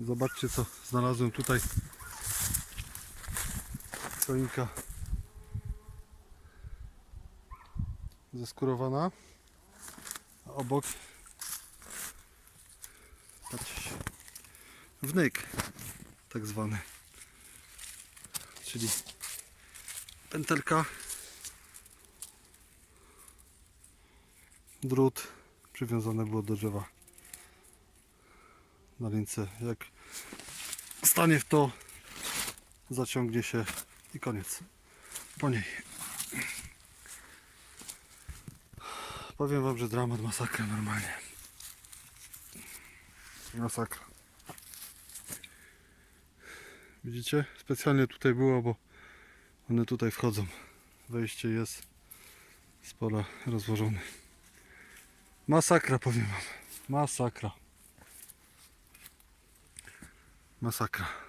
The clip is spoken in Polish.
Zobaczcie co znalazłem tutaj. Choinka zeskurowana. A obok wnyk tak zwany. Czyli pętelka, drut przywiązane było do drzewa na lince. Jak stanie w to, zaciągnie się i koniec. Po niej. Powiem wam, że dramat, masakra normalnie. Masakra. Widzicie? Specjalnie tutaj było, bo one tutaj wchodzą. Wejście jest z pola rozłożone. Masakra powiem wam. Masakra. Masakra.